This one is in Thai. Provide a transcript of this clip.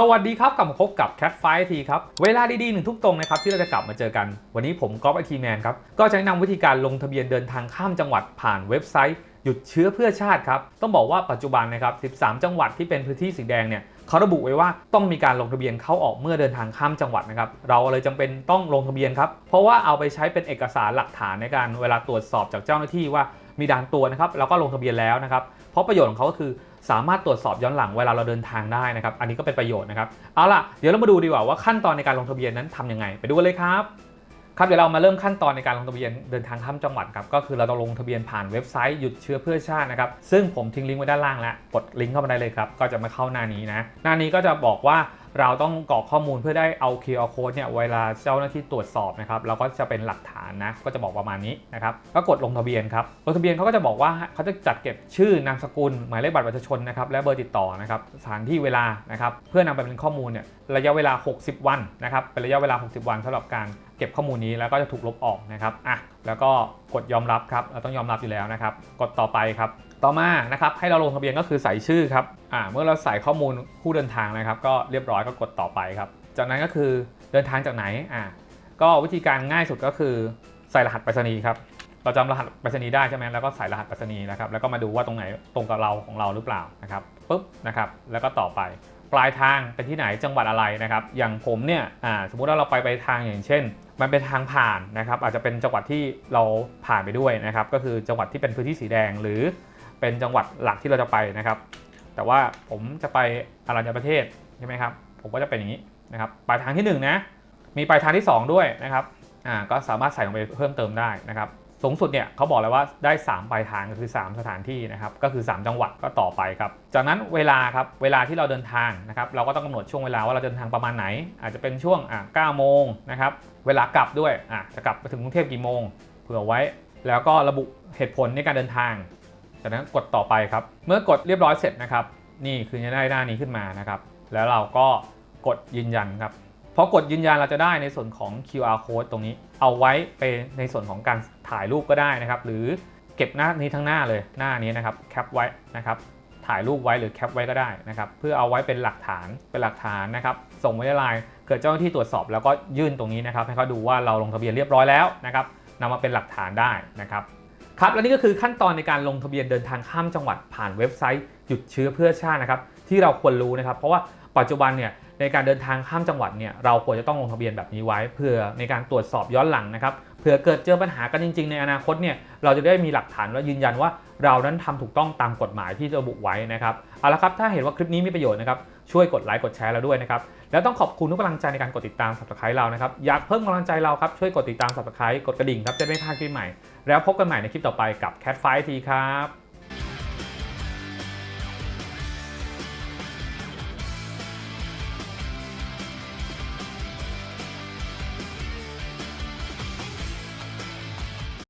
สวัสดีครับกลับมาพบกับ Cat f i ทีครับ เวลาดีๆหนึ่งทุกตรงนะครับที่เราจะกลับมาเจอกัน วันนี้ผมก๊อฟไอทีแมนครับ ก็จะแนะนำวิธีการลงทะเบียนเดินทางข้ามจังหวัดผ่านเว็บไซต์ หยุดเชื้อเพื่อชาติครับ ต้องบอกว่าปัจจุบันนะครับ 13 จังหวัดที่เป็นพื้นที่สีแดงเนี่ยเขาระบุไว้ว่าต้องมีการลงทะเบียนเข้าออกเมื่อเดินทางข้ามจังหวัดนะครับเราเลยจำเป็นต้องลงทะเบียนครับเพราะว่าเอาไปใช้เป็นเอกสารหลักฐานในการเวลาตรวจสอบจากเจ้าหน้าที่ว่ามีด่านตัวจนะครับเราก็ลงทะเบียนแล้วนะครับเพราะประโยชน์ของเขาก็คือ สามารถตรวจสอบย้อนหลังเวลาเราเดินทางได้นะครับ อันนี้ก็เป็นประโยชน์นะครับ เอาล่ะ เดี๋ยวเรามาดูดีกว่าว่าขั้นตอนในการลงทะเบียนนั้นทำยังไง ไปดูกันเลยครับ ครับเดี๋ยวเรามาเริ่มขั้นตอนในการลงทะเบียนเดินทางข้ามจังหวัดครับ ก็คือเราต้องลงทะเบียนผ่านเว็บไซต์หยุดเชื้อเพื่อชาตินะครับ ซึ่งผมทิ้งลิงก์ไว้ด้านล่างแล้ว กดลิงก์เข้ามาได้เลยครับ ก็จะมาเข้าหน้านี้นะ หน้านี้ก็จะบอกว่า เราต้องกรอกข้อมูลเพื่อได้เอา QR code เนี่ยเวลาเจ้าหน้าที่ตรวจสอบนะครับเราก็จะเป็นหลักฐานนะก็จะบอกประมาณนี้นะครับก็กดลงทะเบียนครับลงทะเบียนเขาก็จะบอกว่าเขาจะจัดเก็บชื่อนามสกุล หมายเลขบัตรประชาชนนะครับและเบอร์ติดต่อนะครับสถานที่เวลานะครับเพื่อนำไปเป็นข้อมูลเนี่ยระยะเวลา 60 วันนะครับเป็นระยะเวลา 60 วันสำหรับการเก็บข้อมูลนี้แล้วก็จะถูกลบออกนะครับอะแล้วก็กดยอมรับครับเราต้องยอมรับอยู่แล้วนะครับ กดต่อไปครับ ต่อมานะครับให้เราลงทะเบียนก็คือใส่ชื่อครับอ่าเมื่อเราใส่ข้อมูลผู้เดินทางนะครับ ก็เรียบร้อยก็กดต่อไปครับ จากนั้นก็คือเดินทางจากไหนอ่าก็วิธีการง่ายสุดก็คือใส่รหัสไปรษณีย์ครับเราจำรหัสไปรษณีย์ได้ใช่ไหมแล้วก็ใส่รหัสไปรษณีย์นะครับแล้วก็มาดูว่าตรงไหนตรงกับเราของเราหรือเปล่านะครับปุ๊บนะครับแล้วก็ต่อไปปลายทางเป็นที่ไหนจังหวัดอะไรนะครับ อย่างผมเนี่ยอ่าสมมุติว่าเราไปไปทางอย่างเช่น มันเป็นทางผ่านนะครับ อาจจะเป็นจังหวัดที่เราผ่านไปด้วยนะครับ ก็คือจังหวัดที่เป็นพื้นที่สีแดงหรือ เป็นจังหวัดหลักที่เราจะไปนะครับ แต่ว่าผมจะไปอรัญญประเทศใช่ไหมครับ ผมก็จะเป็นอย่างนี้นะครับปลายทางที่หนึ่งนะมีปลายทางที่สองด้วยนะครับอ่าก็สามารถใส่ลงไปเพิ่มเติมได้นะครับสูงสุดเนี่ยเขาบอกเลยว่าได้ 3 ปลายทางก็คือ 3 สถานที่นะครับก็คือ 3 จังหวัดก็ต่อไปครับ จากนั้นเวลาครับเวลาที่เราเดินทางนะครับเราก็ต้องกำหนดช่วงเวลาว่าเราเดินทางประมาณไหน อาจจะเป็นช่วงอะ9โมงนะครับเวลากลับด้วยอะจะกลับไปถึงกรุงเทพกี่โมงเผื่อไว้ แล้วก็ระบุเหตุผลในการเดินทาง จากนั้นกดต่อไปครับ เมื่อกดเรียบร้อยเสร็จนะครับ นี่คือจะได้หน้านี้ขึ้นมานะครับ แล้วเราก็กดยืนยันครับพอกดยืนยันเราจะได้ในส่วนของ QR code ตรงนี้ เอาไว้ไปในส่วนของการถ่ายรูปก็ได้นะครับ หรือเก็บหน้านี้ทั้งหน้าเลยหน้านี้นะครับแคปไว้นะครับถ่ายรูปไว้หรือแคปไว้ก็ได้นะครับ เพื่อเอาไว้เป็นหลักฐานเป็นหลักฐานนะครับ ส่งไว้ในไลน์เกิดเจ้าหน้าที่ตรวจสอบแล้วก็ยื่นตรงนี้นะครับ ให้เขาดูว่าเราลงทะเบียนเรียบร้อยแล้วนะครับนำมาเป็นหลักฐานได้นะครับ ครับและนี่ก็คือขั้นตอนในการลงทะเบียนเดินทางข้ามจังหวัดผ่านเว็บไซต์ หยุดเชื้อเพื่อชาตินะครับที่เราควรรู้นะครับ เพราะว่าปัจจุบันเนี่ยในการเดินทางข้ามจังหวัดเนี่ยเราควรจะต้องลงทะเบียนแบบนี้ไว้ เพื่อในการตรวจสอบย้อนหลังนะครับ ผื่อเกิดเจอปัญหากันจริง ๆ ในอนาคตเนี่ยเราจะได้มีหลักฐานและยืนยันว่าเรานั้นทำถูกต้องตามกฎหมายที่ระบุไว้นะครับเอาละครับถ้าเห็นว่าคลิปนี้มีประโยชน์นะครับช่วยกดไลค์กดแชร์เราด้วยนะครับแล้วต้องขอบคุณทุกกำลังใจในการกดติดตาม subscribe เรานะครับอยากเพิ่มกำลังใจเราครับช่วยกดติดตาม subscribe กดกระดิ่งครับจะได้ไม่พลาดคลิปใหม่ แล้วพบกันใหม่ในคลิปต่อไปกับ Cat f i ทีครับ